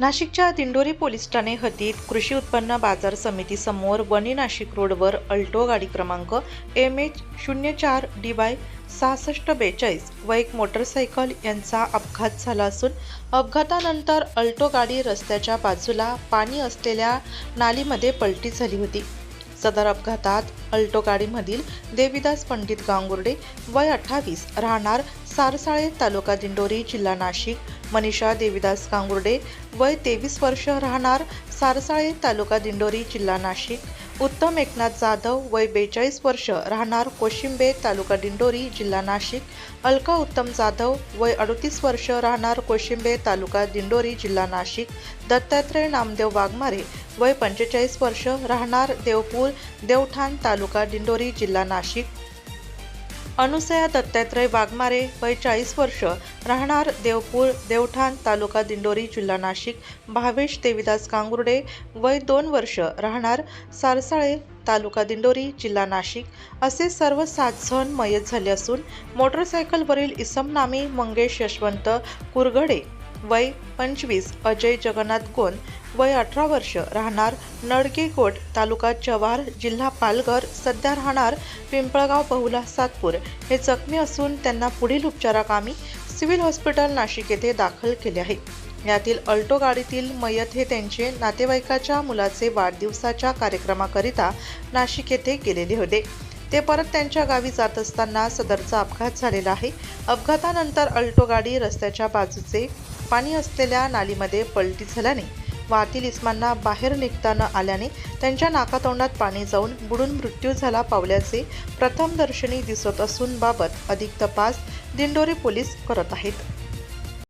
नाशिकच्या दिंडोरी पोलीस ठाणे हद्दीत कृषी उत्पन्न बाजार समितीसमोर वणी नाशिक रोडवर अल्टो गाडी क्रमांक एम एच शून्य चार डी वाय सहासष्ट बेचाळीस व एक मोटरसायकल यांचा अपघात झाला असून अपघातानंतर अल्टो गाडी रस्त्याच्या बाजूला पाणी असलेल्या नालीमध्ये पलटी झाली होती. सदर अपघातात अल्टो गाडीमधील देविदास पंडित गांगुर्डे वय अठ्ठावीस राहणार सारसाळे तालुका दिंडोरी जिल्हा नाशिक मनीषा देवीदास कांगुर्डे वय तेवीस वर्ष राहणार सारसाळे तालुका दिंडोरी जिल्हा नाशिक. उत्तम एकनाथ जाधव वय बेचाळीस वर्ष राहणार कोशिंबे तालुका दिंडोरी जिल्हा नाशिक. अलका उत्तम जाधव वय अडतीस वर्ष राहणार कोशिंबे तालुका दिंडोरी जिल्हा नाशिक. दत्तात्रय नामदेव वाघमारे वय पंचेचाळीस वर्ष राहणार देवपूर देवठाण तालुका दिंडोरी जिल्हा नाशिक. अनुसया दत्तात्रय वाघमारे वय चाळीस वर्ष राहणार देवपूर देवठाण तालुका दिंडोरी जिल्हा नाशिक. भावेश देविदास कांगुर्डे वय दोन वर्ष राहणार सारसाळे तालुका दिंडोरी जिल्हा नाशिक. असे सर्व सात जण मयत झाले असून मोटरसायकलवरील इसम नामी मंगेश यशवंत कुरघडे वय पंचवीस अजय जगन्नाथ गोन वय अठरा वर्ष राहणार नडगेकोट तालुका चवार जिल्हा पालघर. सध्या राहणार पिंपळगाव बहुला सातपूर. हे जखमी असून त्यांना पुढील उपचाराकामी सिव्हिल हॉस्पिटल नाशिक येथे दाखल केले आहे. यातील अल्टो गाडीतील मयत हे त्यांचे नातेवाईकाच्या मुलाचे वाढदिवसाच्या कार्यक्रमाकरिता नाशिक येथे गेलेले होते. ते परत त्यांच्या गावी जात असताना सदरचा अपघात झालेला आहे. अपघातानंतर अल्टो गाडी रस्त्याच्या बाजूचे पाणी असलेल्या नालीमध्ये पलटी झाल्याने वाहतील इस्मांना बाहेर निघता न आल्याने त्यांच्या नाकातोंडात पाणी जाऊन बुडून मृत्यू झाला पावल्याचे प्रथमदर्शनी दिसत असून बाबत अधिक तपास दिंडोरी पोलीस करत आहेत.